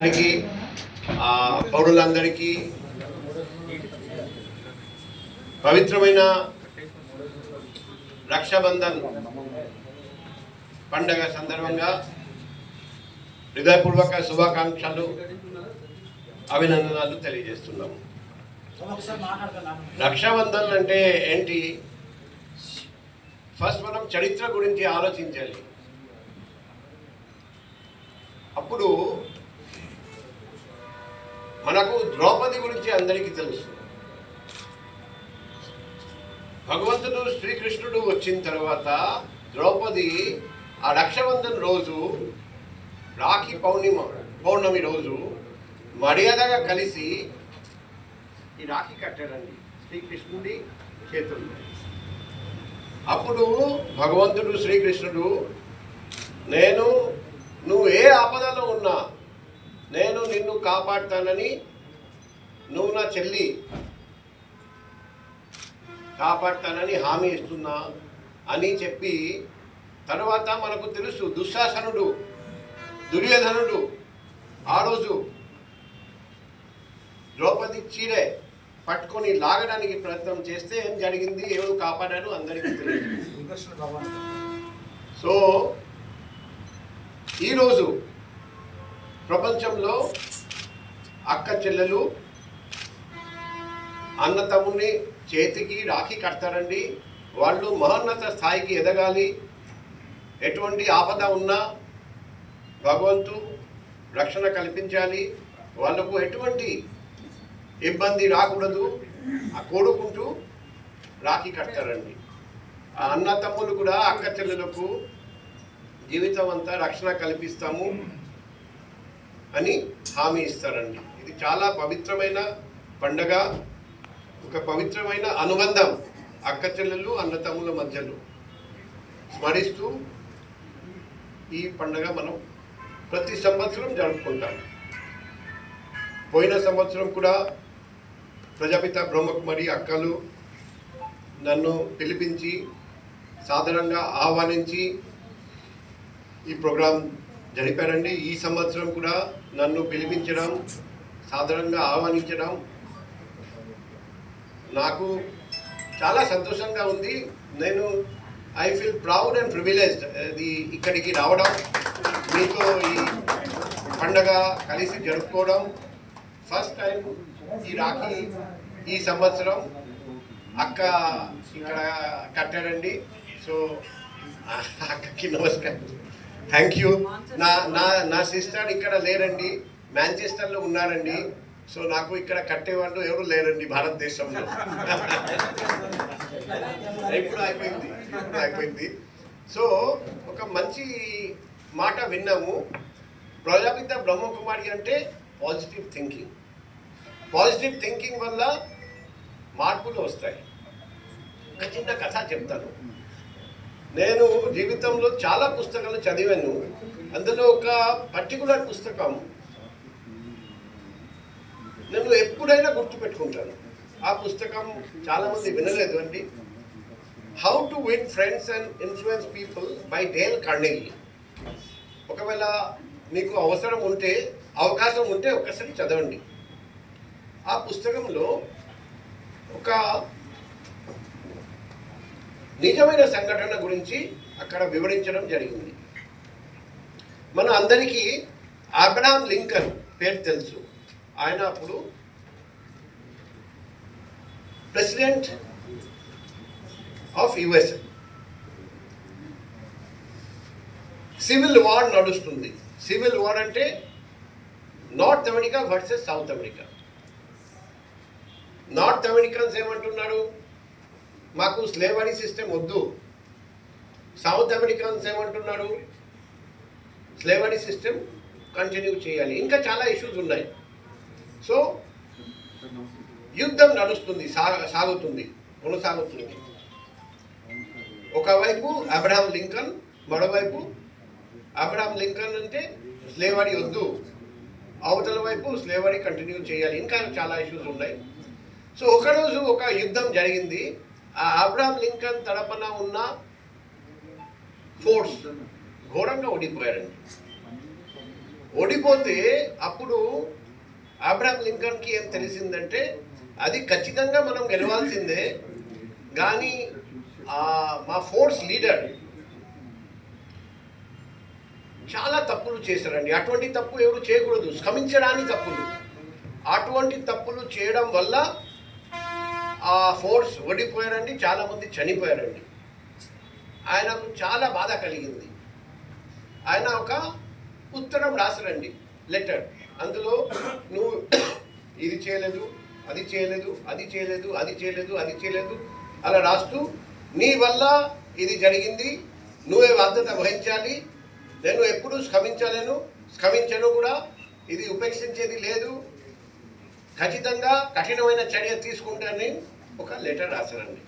అందరికీ పౌరులందరికీ పవిత్రమైన రక్షాబంధన్ పండగ సందర్భంగా హృదయపూర్వక శుభాకాంక్షలు అభినందనలు తెలియజేస్తున్నాము రక్షాబంధన్ అంటే ఏంటి? ఫస్ట్ మనం చరిత్ర గురించి ఆలోచించాలి. అప్పుడు మనకు ద్రౌపది గురించి అందరికీ తెలుసు. భగవంతుడు శ్రీకృష్ణుడు వచ్చిన తర్వాత ద్రౌపది ఆ రక్షాబంధన్ రోజు రాఖీ పౌర్ణిమ పౌర్ణమి రోజు మర్యాదగా కలిసి ఈ రాఖీ కట్టాడండి. శ్రీకృష్ణుడి చేతుల్లో. అప్పుడు భగవంతుడు శ్రీకృష్ణుడు నేను నువ్వు ఏ ఆపదలో ఉన్నా నేను నిన్ను కాపాడుతానని నువ్వు నా చెల్లి. కాపాడుతానని హామీ ఇస్తున్నా అని చెప్పి తర్వాత మనకు తెలుసు దుశ్శాసనుడు దుర్యోధనుడు ఆ రోజు ద్రౌపది చీరే పట్టుకొని లాగడానికి ప్రయత్నం చేస్తే ఏం జరిగింది? ఎవరు కాపాడారు? అందరికీ తెలియదు. సో ఈరోజు ప్రపంచంలో అక్క చెల్లెలు అన్న తమ్ముని చేతికి రాఖీ కడతారండి. వాళ్ళు మహోన్నత స్థాయికి ఎదగాలి. ఎటువంటి ఆపద ఉన్నా భగవంతు రక్షణ కల్పించాలి. వాళ్ళకు ఎటువంటి ఇబ్బంది రాకూడదు. కోరుకుంటూ రాఖీ కడతారండి. ఆ అన్న తమ్ములు కూడా అక్క చెల్లెలకు జీవితం అంతా రక్షణ కల్పిస్తాము. అని హామీ ఇస్తారండి. ఇది చాలా పవిత్రమైన పండగ ఒక పవిత్రమైన అనుబంధం అక్క చెల్లెలు అన్నతమ్ముల మధ్యలో. స్మరిస్తూ ఈ పండగ మనం ప్రతి సంవత్సరం జరుపుకుంటాం. పోయిన సంవత్సరం కూడా ప్రజాపిత బ్రహ్మకుమారి అక్కలు నన్ను పిలిపించి సాధారణంగా ఆహ్వానించి ఈ ప్రోగ్రాం జరిపారండి. ఈ సంవత్సరం కూడా నన్ను పిలిపించడం సాధారణంగా ఆహ్వానించడం నాకు చాలా సంతోషంగా ఉంది. నేను I feel proud and privileged ఇది ఇక్కడికి రావడం మీతో ఈ పండగ కలిసి జరుపుకోవడం ఫస్ట్ టైం ఈ రాఖీ ఈ సంవత్సరం అక్క ఇక్కడ కట్టాడండి సో అక్కకి నమస్కారం. థ్యాంక్ యూ నా నా నా సిస్టర్ ఇక్కడ లేరండి. మాంచెస్టర్లో ఉన్నారండి. సో నాకు ఇక్కడ కట్టేవాళ్ళు ఎవరు లేరండి భారతదేశంలో. ఇప్పుడు అయిపోయింది. ఇప్పుడు అయిపోయింది. సో ఒక మంచి మాట విన్నాము. ప్రజాపిత బ్రహ్మకుమారి అంటే పాజిటివ్ థింకింగ్ పాజిటివ్ థింకింగ్ వల్ల మార్పులు వస్తాయి. ఒక చిన్న కథ చెప్తాను. నేను జీవితంలో చాలా పుస్తకాలు చదివాను. అందులో ఒక పర్టికులర్ పుస్తకం నేను ఎప్పుడైనా గుర్తుపెట్టుకుంటాను. ఆ పుస్తకం చాలామంది వినలేదు అండి. How to win friends and influence people by Dale Carnegie ఒకవేళ మీకు అవసరం ఉంటే అవకాశం ఉంటే ఒకసారి చదవండి. ఆ పుస్తకంలో ఒక నిజమైన సంఘటన గురించి అక్కడ వివరించడం జరిగింది. మన అందరికీ అబ్రహాం లింకన్ పేరు తెలుసు. ఆయన అప్పుడు president of US civil war నడుస్తుంది. సివిల్ వార్ అంటే north America versus south America. North Americans ఏమంటున్నారు? మాకు స్లేవరీ సిస్టమ్ వద్దు. సౌత్ అమెరికన్స్ ఏమంటున్నారు స్లేవరీ సిస్టమ్ కంటిన్యూ చేయాలి. ఇంకా చాలా ఇష్యూస్ ఉన్నాయి. సో యుద్ధం నడుస్తుంది సాగుతుంది కొనసాగుతుంది. ఒకవైపు అబ్రహాం లింకన్ మరోవైపు అబ్రహాం లింకన్ అంటే స్లేవరీ వద్దు. అవతల వైపు స్లేవరీ కంటిన్యూ చేయాలి. ఇంకా చాలా ఇష్యూస్ ఉన్నాయి. సో ఒకరోజు ఒక యుద్ధం జరిగింది. ఆ అబ్రామ్ లింకన్ తరపున ఉన్న ఫోర్స్ ఘోరంగా ఓడిపోయారండి. ఓడిపోతే అప్పుడు అబ్రామ్ లింకన్కి ఏం తెలిసిందంటే అది ఖచ్చితంగా మనం గెలవాల్సిందే కానీ మా ఫోర్స్ లీడర్ చాలా తప్పులు చేశారండి. అటువంటి తప్పు ఎవరు చేయకూడదు. శ్రమించడానికి తప్పులు. అటువంటి తప్పులు చేయడం వల్ల ఫోర్స్ ఓడిపోయారండి చాలామంది చనిపోయారండి. ఆయనకు చాలా బాధ కలిగింది. ఆయన ఒక ఉత్తరం రాశారండి లెటర్. అందులో నువ్వు ఇది చేయలేదు అది చేయలేదు అది చేయలేదు అది చేయలేదు అది చేయలేదు అలా రాస్తూ నీ వల్ల ఇది జరిగింది నువ్వే బాధ్యత వహించాలి నేను ఎప్పుడూ స్కమించలేను స్కమించను కూడా ఇది ఉపేక్షించేది లేదు. ఖచ్చితంగా కఠినమైన చర్య తీసుకుంటానని ఒక లెటర్ రాశారండి.